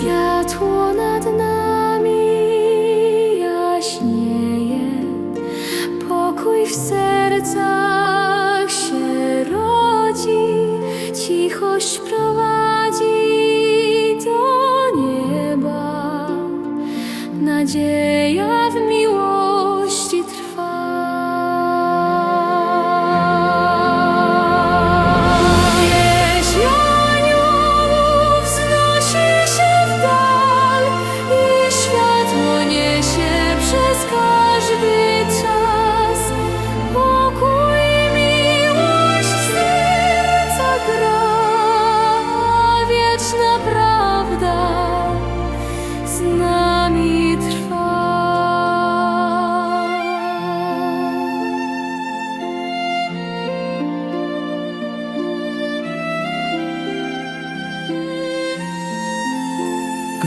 Światło nad nami jaśnieje, pokój w sercach się rodzi, cichość prowadzi do nieba, nadzieja w miłości.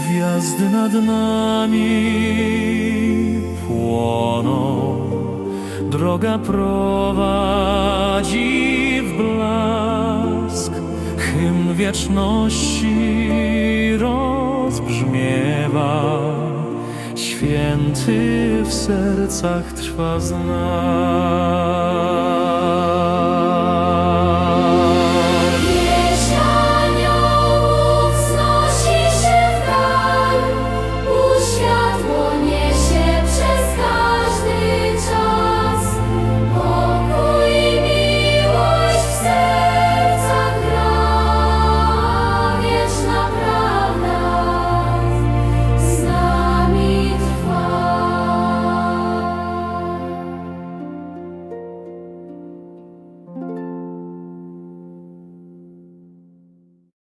Gwiazdy nad nami płoną, droga prowadzi w blask, hymn wieczności święty w sercach trwa z nas.